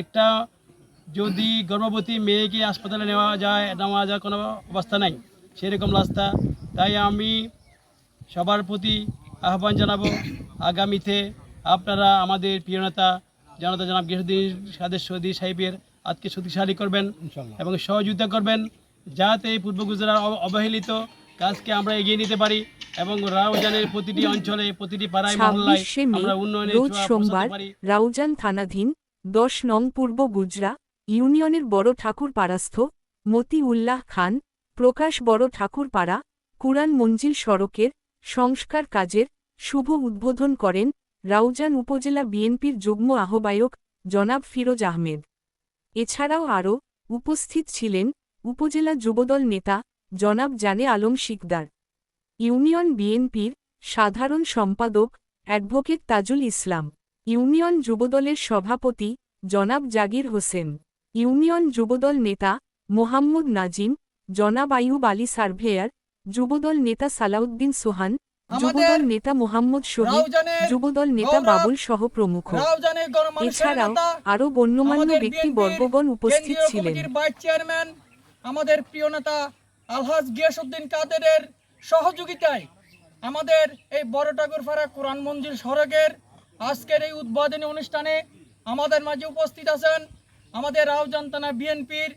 একটা যদি গর্ভবতী মেয়েকে হাসপাতালে নেওয়া যায় নেওয়া যাওয়ার কোনো অবস্থা নাই সেরকম রাস্তা। তাই আমি সবার প্রতি আহ্বান জানাব আগামীতে আপনারা আমাদের প্রিয় নেতা জনতা জনাব গিয়াসুদ্দিন সাদের সৌদি সাহেবের আজকে শক্তিশালী করবেন এবং সহযোগিতা করবেন যাতে এই পূর্ব গুজরাট অবহেলিত কাজকে আমরা এগিয়ে নিতে পারি এবং রাউজানের প্রতিটি অঞ্চলে প্রতিটি পাড়ায় মহল্লায় আমরা উন্নয়নের সোমবার পারি। রাউজান থানাধীন দশ নং পূর্ব গুজরা, ইউনিয়নের বড় ঠাকুর পাড়াস্থ মতি উল্লাহ খান, প্রকাশ বড় ঠাকুর পাড়া কুরআন মঞ্জিল সড়কের সংস্কার কাজের শুভ উদ্বোধন করেন রাউজান উপজেলা বিএনপির যুগ্ম আহ্বায়ক জনাব ফিরোজ আহমেদ। এছাড়াও আরও উপস্থিত ছিলেন উপজেলা যুবদল নেতা জনাব জানে আলম শিকদার। ইউনিয়ন বিএনপির সাধারণ সম্পাদক অ্যাডভোকেট তাজুল ইসলাম। ইউনিয়ন যুবদলের সভাপতি জনাব জাগির হোসেন ইউনিয়ন যুবদল নেতা মোহাম্মদ নাজিম জনাব আইয়ুব আলী সার্ভেয়ার যুবদল নেতা সালাউদ্দিন সোহান যুবদল নেতা মোহাম্মদ শহীদ যুবদল নেতা বাবুল সহ প্রমুখ। এছাড়াও আরও গণ্যমান্য আমাদের ব্যক্তি BNP বর্গগণ উপস্থিত ছিলেন। চেয়ারম্যান আমাদের প্রিয় নেতা আলহাজ গিয়াসউদ্দিন কাদেরের সহযোগিতায় আমাদের এই বড় ঠাকুরপাড়া কোরআন মঞ্জিল সড়কের আজকের এই উদ্বোধনী অনুষ্ঠানে আমাদের মাঝে উপস্থিত আছেন আমাদের রাউজান থানা বিএনপির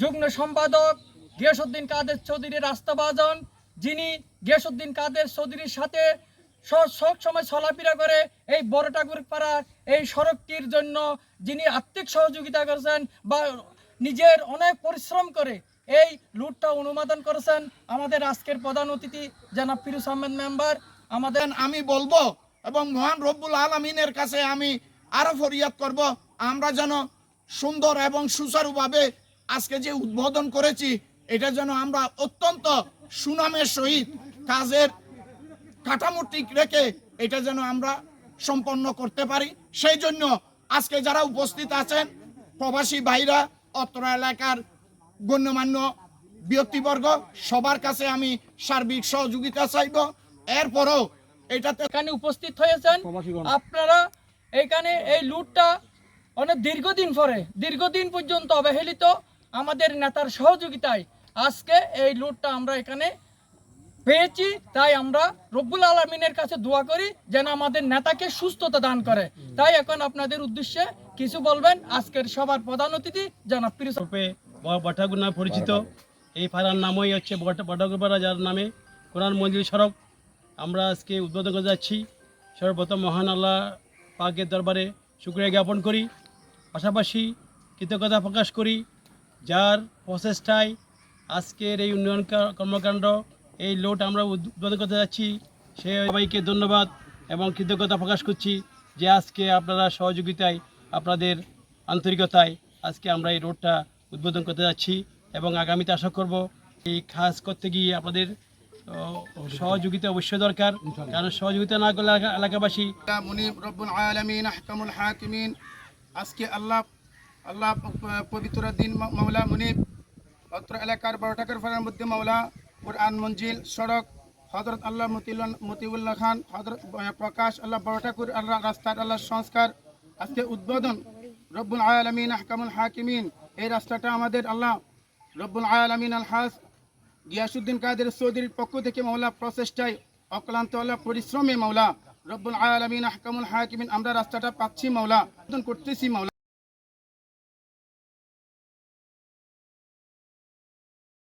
যুগ্ম সম্পাদক গিয়াসউদ্দিন কাদের চৌধুরীর রাস্তাবাজন যিনি গিয়াসউদ্দিন কাদের চৌধুরীর সাথে সব সময় চলাফেরা করে এই বড় ঠাকুর পাড়ার এই সড়কটির জন্য, যিনি আর্থিক সহযোগিতা করেছেন বা নিজের অনেক পরিশ্রম করে এই লুটটা অনুমোদন করেছেন আমাদের আজকের প্রধান অতিথি, জনাব ফিরুজ আহমেদ মেম্বার। আমাদের আমি বলব এবং মহান রব্বুল আলমিনের কাছে আমি আরও ফরিয়াদ করব, আমরা যেন সুন্দর এবং সুচারুভাবে আজকে যে উদ্বোধন করেছি, এটা যেন আমরা অত্যন্ত সুনামের সহিত কাজের কাঠামো ঠিক রেখে এটা যেন আমরা সম্পন্ন করতে পারি। সেই জন্য আজকে যারা উপস্থিত আছেন, প্রবাসী ভাইরা, অত্র এলাকার গণ্যমান্য ব্যক্তিবর্গ, সবার কাছে আমি সার্বিক সহযোগিতা চাইব। এরপরও এটাতে এখানে উপস্থিত হয়েছেন। আপনারা এখানে এই লুটটা অনেক দীর্ঘদিন পরে দীর্ঘদিন পর্যন্ত অবহেলিত আমাদের নেতার সহযোগিতায় আজকে এই লুটটা আমরা এখানে পেয়েছি। তাই আমরা রব্বুল আলমিনের কাছে দোয়া করি যেন আমাদের নেতাকে সুস্থতা দান করে। তাই এখন আপনাদের উদ্দেশ্যে কিছু বলবেন। আজকের সবার প্রধান অতিথি জনাব পিরুস রূপে বটাগুর নামে পরিচিত। এই পাড়ার নামই হচ্ছে বটাগুপাড়া যার নামে। কোরআন মঞ্জিল সড়ক। আমরা আজকে উদ্বোধন করে যাচ্ছি। সর্বপ্রথম মহান আল্লাহ পাকের দরবারে শুক্রিয়া জ্ঞাপন করি। পাশাপাশি কৃতজ্ঞতা প্রকাশ করি যার প্রচেষ্টায় আজকের এই উন্নয়ন কর্মকাণ্ড, এই লোট আমরা উদ্বোধন করতে যাচ্ছি। সে সবাইকে ধন্যবাদ এবং কৃতজ্ঞতা প্রকাশ করছি যে আজকে আপনারা সহযোগিতায়, আপনাদের আন্তরিকতায় আজকে আমরা এই রোডটা উদ্বোধন করতে যাচ্ছি এবং আগামীতে আশা করব এই কাজ করতে গিয়ে আপনাদের সহযোগিতা অবশ্যই দরকার। কারণ সহযোগিতা না করলে এলাকা- এলাকাবাসী মুনিব রব্বুল আলামিন আহকামুল হাকিমিন। আজকে আল্লাহ আল্লাহ পবিত্র দিন মা- মাওলা মুনিব অত্র এলাকার বড় ঠাকুর ফাড়ার মধ্যে মাওলা কোরআন মঞ্জিল সড়ক হজরত আল্লাহ মতিউল্লাহ মতিউল্লাহ খান হজরত প্রকাশ আল্লাহ বড় ঠাকুর আল্লাহ রাস্তার আল্লাহ সংস্কার। আজকে উদ্বোধন রব্বুল আলামিন আহকামুল হাকিমিন। এই রাস্তাটা আমাদের আল্লাহ রব্বুল আলামিন আলহাস গিয়াসুদ্দিন কাদের চৌধুরীর পক্ষ থেকে মাওলা প্রচেষ্টায় অক্লান্ত পরিশ্রমে মাওলা। রব্বুল আলমিন, আহকামুল হাকিমিন, আমরা রাস্তাটা পাচ্ছি মাওলা করতেছি মাওলা।